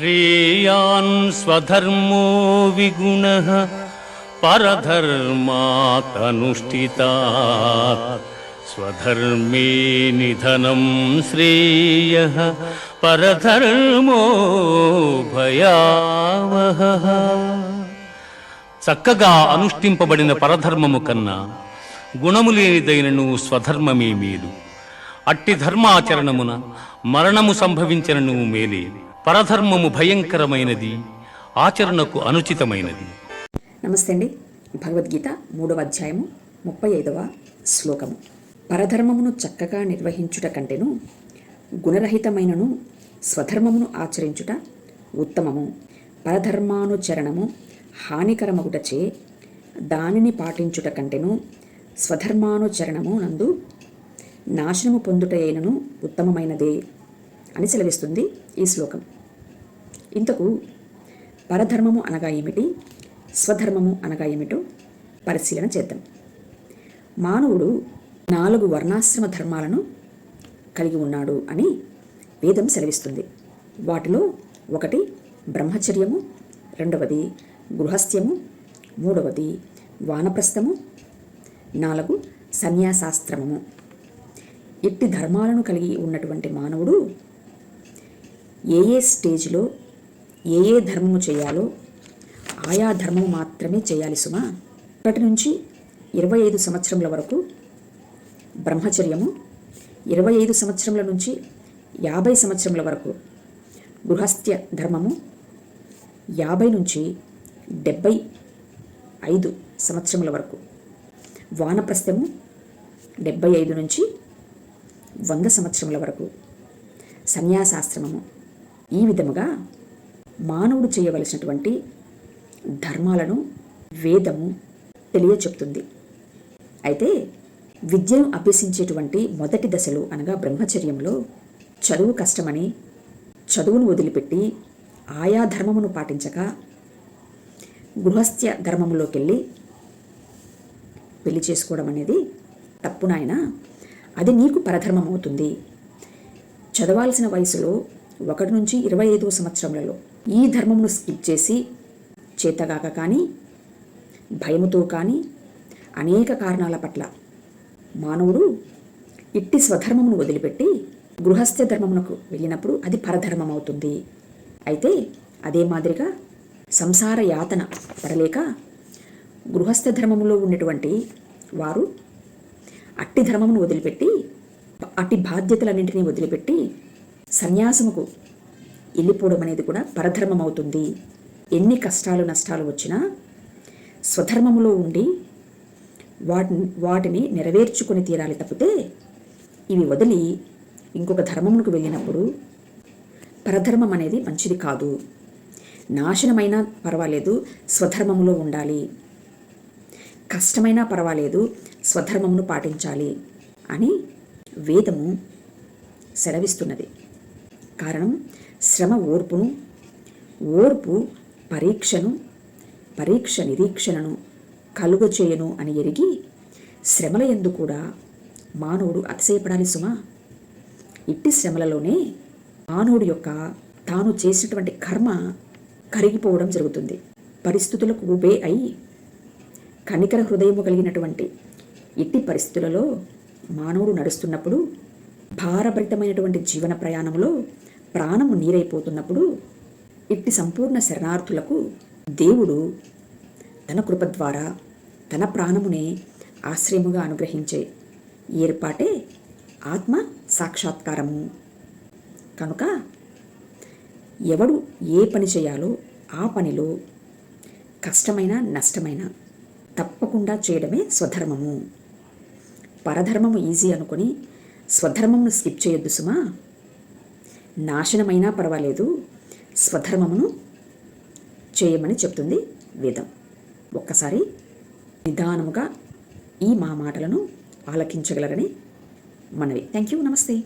श्रेयान् स्वधर्मो विगुणः परधर्मात् स्वधर्मे निधनं श्रेयः परधर्मो భయావహ చక్కగా అనుష్ఠింపబడిన పరధర్మము కన్నా గుణము లేనిదైనను స్వధర్మమే మేలు అట్టి ధర్మాచరణమున మరణము సంభవించనను మేలే పరధర్మము భయంకరమైనది ఆచరణకు అనుచితమైనది. నమస్తే అండి. భగవద్గీత మూడవ అధ్యాయము ముప్పై ఐదవ శ్లోకము. పరధర్మమును చక్కగా నిర్వహించుట కంటేను గుణరహితమైనను స్వధర్మమును ఆచరించుట ఉత్తమము. పరధర్మానుచరణము హానికరమగుటచే దానిని పాటించుట కంటేను స్వధర్మానుచరణము నందు నాశనము పొందుటయైనను ఉత్తమమైనదే అని సెలవిస్తుంది ఈ శ్లోకం. ఇంతకు పరధర్మము అనగా ఏమిటి? స్వధర్మము అనగా ఏమిటో పరిశీలన చేద్దాం. మానవుడు నాలుగు వర్ణాశ్రమ ధర్మాలను కలిగి ఉన్నాడు అని వేదం సెలవిస్తుంది. వాటిలో ఒకటి బ్రహ్మచర్యము రెండవది గృహస్థ్యము మూడవది వానప్రస్థము నాలుగు సన్యాసాస్త్రమము ఇట్టి ధర్మాలను కలిగి ఉన్నటువంటి మానవుడు ఏ ఏ స్టేజ్లో ఏ ఏ ధర్మము చేయాలో ఆయా ధర్మము మాత్రమే చేయాలి సుమా. ఒకటి నుంచి ఇరవై ఐదు సంవత్సరముల వరకు బ్రహ్మచర్యము ఇరవై ఐదు సంవత్సరముల నుంచి యాభై సంవత్సరముల వరకు గృహస్థ్య ధర్మము యాభై నుంచి డెబ్బై ఐదు సంవత్సరముల వరకు వానప్రస్థము డెబ్బై ఐదు నుంచి వంద సంవత్సరముల వరకు సన్యాసాశ్రమము. ఈ విధముగా మానవుడు చేయవలసినటువంటి ధర్మాలను వేదము తెలియచెప్తుంది. అయితే విద్యను అభ్యసించేటువంటి మొదటి దశలో అనగా బ్రహ్మచర్యంలో చదువు కష్టమని చదువును వదిలిపెట్టి ఆయా ధర్మమును పాటించక గృహస్థ్య ధర్మంలోకి వెళ్ళి పెళ్ళి చేసుకోవడం అనేది తప్పు నాయన. అది నీకు పరధర్మం అవుతుంది చదవాల్సిన వయసులో ఒకటి నుంచి ఇరవై ఐదో సంవత్సరములలో ఈ ధర్మమును స్కిప్ చేసి చేతగాక కానీ భయముతో కానీ అనేక కారణాల పట్ల మానవుడు ఇట్టి స్వధర్మమును వదిలిపెట్టి గృహస్థ ధర్మమునకు వెళ్ళినప్పుడు అది పరధర్మం అవుతుంది అయితే అదే మాదిరిగా సంసార యాతన పడలేక గృహస్థ ధర్మములో ఉన్నటువంటి వారు అట్టి ధర్మమును వదిలిపెట్టి అట్టి బాధ్యతలన్నింటినీ వదిలిపెట్టి సన్యాసముకు వెళ్ళిపోవడం అనేది కూడా పరధర్మం అవుతుంది. ఎన్ని కష్టాలు నష్టాలు వచ్చినా స్వధర్మములో ఉండి వాటిని వాటిని నెరవేర్చుకొని తీరాలి తప్పితే ఇవి వదిలి ఇంకొక ధర్మమునకు వెళ్ళినప్పుడు పరధర్మం అనేది మంచిది కాదు. నాశనమైనా పర్వాలేదు స్వధర్మములో ఉండాలి. కష్టమైనా పర్వాలేదు స్వధర్మమును పాటించాలి అని వేదము సెలవిస్తున్నది. కారణం శ్రమ ఓర్పును ఓర్పు పరీక్షను పరీక్ష నిరీక్షణను కలుగచేయను అని ఎరిగి శ్రమల ఎందు కూడా మానవుడు అతిశయపడాలి సుమా. ఇట్టి శ్రమలలోనే మానవుడి యొక్క తాను చేసినటువంటి కర్మ కరిగిపోవడం జరుగుతుంది. పరిస్థితులకు ఊబే అయి కనికర హృదయము కలిగినటువంటి ఇట్టి పరిస్థితులలో మానవుడు నడుస్తున్నప్పుడు భారభరితమైనటువంటి జీవన ప్రయాణంలో ప్రాణము నీరైపోతున్నప్పుడు ఇట్టి సంపూర్ణ శరణార్థులకు దేవుడు తన కృప ద్వారా తన ప్రాణమునే ఆశ్రయముగా అనుగ్రహించే ఏర్పాటే ఆత్మ సాక్షాత్కారము. కనుక ఎవడు ఏ పని చేయాలో ఆ పనిలో కష్టమైన నష్టమైన తప్పకుండా చేయడమే స్వధర్మము. పరధర్మము ఈజీ అనుకొని స్వధర్మమును స్కిప్ చేయొద్దు సుమా. నాశనమైనా పర్వాలేదు. స్వధర్మమును చేయమని చెప్తుంది వేదం. ఒక్కసారి నిదానముగా ఈ మా మాటలను ఆలకించగలరని మనవి. థ్యాంక్ యూ నమస్తే